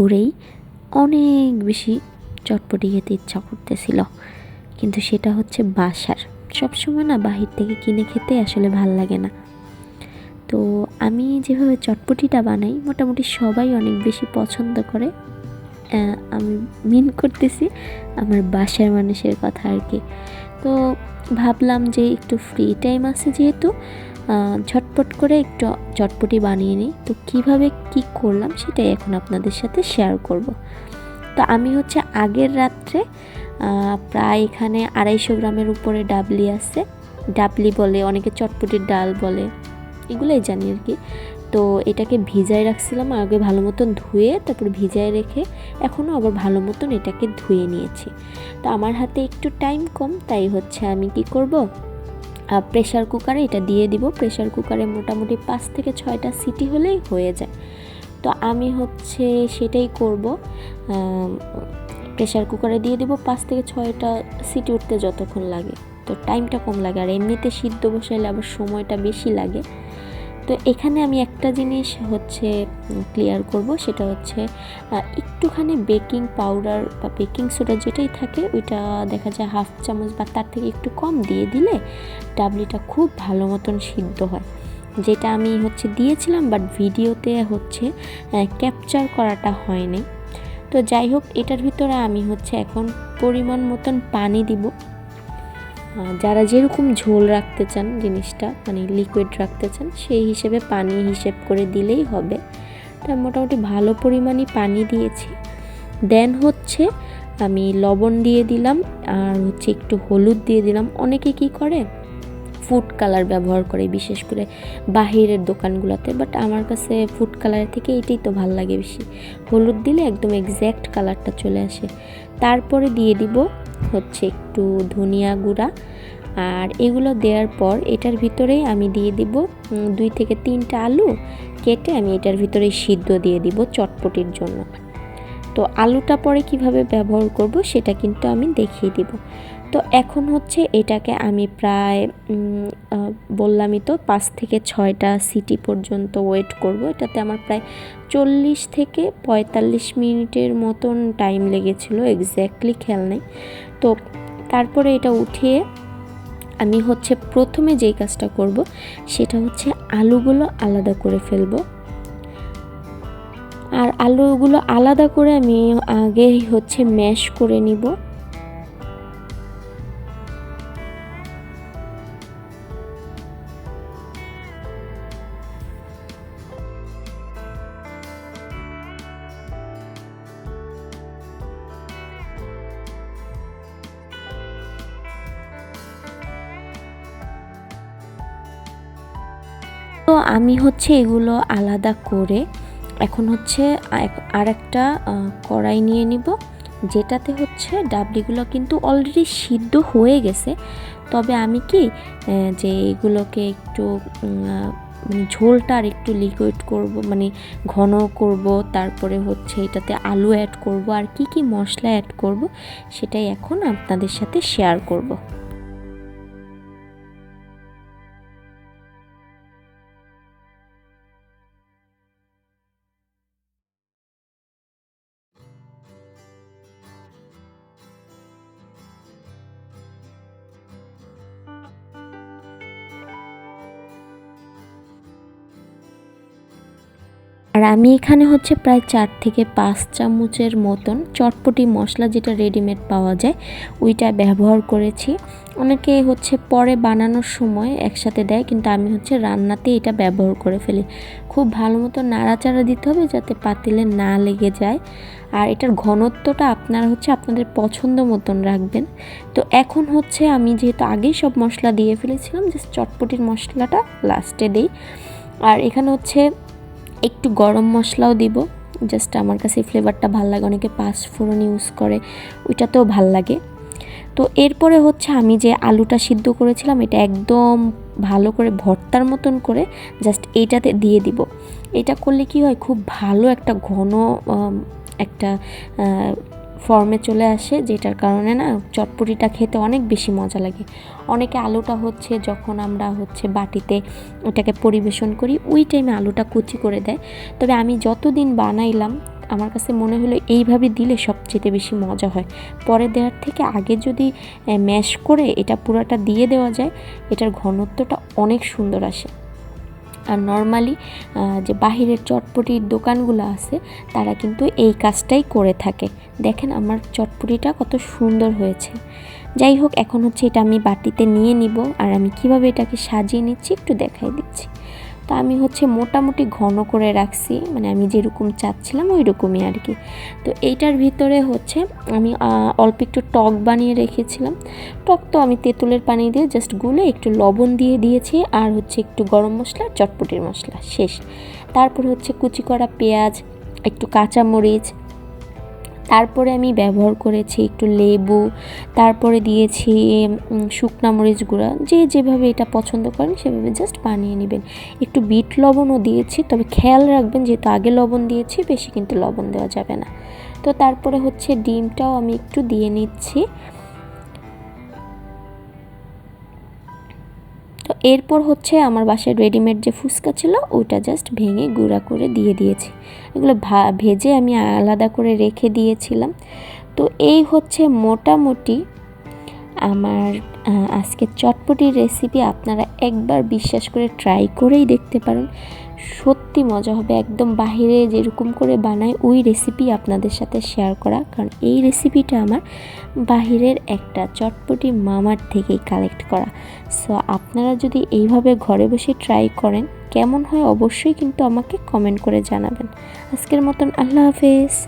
করেই অনেক বেশি চটপটি খেতে ইচ্ছা করতেছিল। কিন্তু সেটা হচ্ছে বাসার। সবসময় না বাহির থেকে কিনে খেতে আসলে ভালো লাগে না। তো আমি যেভাবে চটপটিটা বানাই, মোটামুটি সবাই অনেক বেশি পছন্দ করে। আমি মিন করতেছি আমার বাসার মানুষের কথা আর কি। তো ভাবলাম যে একটু ফ্রি টাইম আছে যেহেতু ঝটপট করে একটু চটপটি বানিয়ে নিই। তো কীভাবে কি করলাম সেটাই এখন আপনাদের সাথে শেয়ার করব। তো আমি হচ্ছে আগের রাত্রে প্রায় এখানে আড়াইশো গ্রামের উপরে ডাবলি আছে। ডাবলি বলে, অনেকে চটপটির ডাল বলে, এগুলোই জানি আর কি। তো এটাকে ভিজায় রাখছিলাম, আগে ভালো মতন ধুয়ে তারপর ভিজায় রেখে এখনও আবার ভালো মতন এটাকে ধুয়ে নিয়েছি। তো আমার হাতে একটু টাইম কম, তাই হচ্ছে আমি কি করব? প্রেশার কুকারে এটা দিয়ে দিব। প্রেশার কুকারে মোটামুটি পাঁচ থেকে ছয়টা সিটি হলেই হয়ে যায়। তো আমি হচ্ছে সেটাই করব। প্রেশার কুকারে দিয়ে দেবো, পাঁচ থেকে ছয়টা সিটি উঠতে যতক্ষণ লাগে। তো টাইমটা কম লাগে। আর এমনিতে সিদ্ধ বসাইলে আবার সময়টা বেশি লাগে। তো এখানে আমি একটা জিনিস হচ্ছে ক্লিয়ার করব, সেটা হচ্ছে একটুখানি বেকিং পাউডার বা বেকিং সোডা যেটাই থাকে, ওইটা দেখা যায় হাফ চামচ বা তার থেকে একটু কম দিয়ে দিলে ডাবলিটা খুব ভালো মতন সিদ্ধ হয়। যেটা আমি হচ্ছে দিয়েছিলাম বাট ভিডিওতে হচ্ছে ক্যাপচার করাটা হয়নি। তো যাই হোক, এটার ভিতরে আমি হচ্ছে এখন পরিমাণ মতন পানি দিব। যারা যেরকম ঝোল রাখতে চান জিনিসটা মানে লিকুইড রাখতে চান, সেই হিসেবে পানি হিসেব করে দিলেই হবে। তা মোটামুটি ভালো পরিমাণই পানি দিয়েছি। দেন হচ্ছে আমি লবণ দিয়ে দিলাম আর হচ্ছে একটু হলুদ দিয়ে দিলাম। অনেকে কি করে? ফুড কালার ব্যবহার করে, বিশেষ করে বাহিরের দোকানগুলোতে বাট আমার কাছে ফুড কালারের থেকে এটাই তো ভালো লাগে বেশি। হলুদ দিলে একদম এক্স্যাক্ট কালারটা চলে আসে। তারপরে দিয়ে দিব হচ্ছে একটু ধনিয়া গুঁড়া। আর এগুলো দেওয়ার পর এটার ভিতরেই আমি দিয়ে দিব দুই থেকে তিনটা আলু কেটে আমি এটার ভিতরে সিদ্ধ দিয়ে দিব চটপটির জন্য। তো আলুটা পরে কীভাবে ব্যবহার করব সেটা কিন্তু আমি দেখিয়ে দিব। তো এখন হচ্ছে এটাকে আমি প্রায় বললামই তো পাঁচ থেকে ছয়টা সিটি পর্যন্ত ওয়েট করব। এটাতে আমার প্রায় চল্লিশ থেকে পঁয়তাল্লিশ মিনিটের মতন টাইম লেগেছিল, এক্স্যাক্টলি খেয়াল নেই। তো তারপরে এটা উঠিয়ে আমি হচ্ছে প্রথমে যেই কাজটা করব, সেটা হচ্ছে আলুগুলো আলাদা করে ফেলব। আর আলুগুলো আলাদা করে আমি আগে হচ্ছে ম্যাশ করে নিব। আমি হচ্ছে এগুলো আলাদা করে এখন হচ্ছে আর একটা কড়াই নিয়ে নিব। যেটাতে হচ্ছে ডাবলিগুলো কিন্তু অলরেডি সিদ্ধ হয়ে গেছে। তবে আমি কি যে এগুলোকে একটু মানে ঝোলটা আর একটু লিকুইড করব মানে ঘন করব, তারপরে হচ্ছে এটাতে আলু অ্যাড করব, আর কি কি মশলা অ্যাড করব, সেটাই এখন আপনাদের সাথে শেয়ার করব। আর আমি এখানে হচ্ছে প্রায় চার থেকে পাঁচ চামচের মতন চটপটি মশলা যেটা রেডিমেড পাওয়া যায়, ওইটা ব্যবহার করেছি। অনেকে হচ্ছে পরে বানানোর সময় একসাথে দেয়, কিন্তু আমি হচ্ছে রান্নাতে এটা ব্যবহার করে ফেলি। খুব ভালো মতো নাড়াচাড়া দিতে হবে যাতে পাতিলে না লেগে যায়। আর এটার ঘনত্বটা আপনারা হচ্ছে আপনাদের পছন্দ মতন রাখবেন। তো এখন হচ্ছে আমি যেহেতু আগেই সব মশলা দিয়ে ফেলেছিলাম জাস্ট চটপটির মশলাটা লাস্টে দিই। আর এখানে হচ্ছে একটু গরম মশলাও দিব। জাস্ট আমার কাছে ফ্লেভারটা ভালো লাগে। অনেকে পাঁচ ফোড়ন ইউজ করে, ওইটাতেও ভালো লাগে। তো এরপরে হচ্ছে আমি যে আলুটা সিদ্ধ করেছিলাম, এটা একদম ভালো করে ভর্তার মতন করে জাস্ট এইটাতে দিয়ে দিব। এটা করলে কি হয়? খুব ভালো একটা ঘন একটা ফর্মে চলে আসে, যেটার কারণে না চটপটিটা খেতে অনেক বেশি মজা লাগে। অনেকে আলুটা হচ্ছে যখন আমরা হচ্ছে বাটিতে ওটাকে পরিবেশন করি, ওই টাইমে আলুটা কুচি করে দেয়। তবে আমি যতদিন বানাইলাম, আমার কাছে মনে হলো এইভাবে দিলে সবচেয়ে বেশি মজা হয়। পরে দেওয়ার থেকে আগে যদি ম্যাশ করে এটা পুরাটা দিয়ে দেওয়া যায়, এটার ঘনত্বটা অনেক সুন্দর আসে। আর নর্মালি যে বাহিরের চটপটির দোকানগুলো আছে, তারা কিন্তু এই কাজটাই করে থাকে। দেখেন আমার চটপটিটা কত সুন্দর হয়েছে। যাই হোক, এখন হচ্ছে এটা আমি বাটিতে নিয়ে নিব, আর আমি কীভাবে এটাকে সাজিয়ে নিচ্ছি একটু দেখাই দিচ্ছি। তো আমি হচ্ছে মোটামুটি ঘন করে রাখছি মানে আমি যেরকম চাচ্ছিলাম ওই রকমই আর কি। তো এইটার ভিতরে হচ্ছে আমি অল্প একটু টক বানিয়ে রেখেছিলাম। টক তো আমি তেঁতুলের পানি দিয়ে জাস্ট গুলে একটু লবণ দিয়ে দিয়েছি আর হচ্ছে একটু গরম মশলা চটপটির মশলা, শেষ। তারপর হচ্ছে কুচি করা পেঁয়াজ, একটু কাঁচামরিচ তারপরে আমি ব্যবহার করেছি একটু লেবু, তারপরে দিয়েছি শুকনা মরিচ গুঁড়া। যে যেভাবে এটা পছন্দ করেন সেভাবে জাস্ট বানিয়ে নেবেন। একটু বিট লবণও দিয়েছি, তবে খেয়াল রাখবেন যেহেতু আগে লবণ দিয়েছি, বেশি কিন্তু লবণ দেওয়া যাবে না। তো তারপরে হচ্ছে ডিমটাও আমি একটু দিয়ে নিচ্ছি। এরপর হচ্ছে আমার বাসায় রেডিমেড যে ফুচকা ছিল, ওটা জাস্ট ভেঙে গুঁড়া করে দিয়ে দিয়েছি। এগুলো ভেজে আমি আলাদা করে রেখে দিয়েছিলাম। তো এই হচ্ছে মোটামুটি আমার আজকে চটপটির রেসিপি আপনারা একবার বিশ্বাস করে ট্রাই করেই দেখতে পারেন। সত্যি মজা হবে, একদম বাহিরে যেরকম করে বানায় ওই রেসিপি আপনাদের সাথে শেয়ার করা। কারণ এই রেসিপিটা আমার বাহিরের একটা চটপটি মামার থেকেই কালেক্ট করা। সো আপনারা যদি এইভাবে ঘরে বসে ট্রাই করেন, কেমন হয় অবশ্যই কিন্তু আমাকে কমেন্ট করে জানাবেন। আজকের মতন আল্লাহ হাফেজ।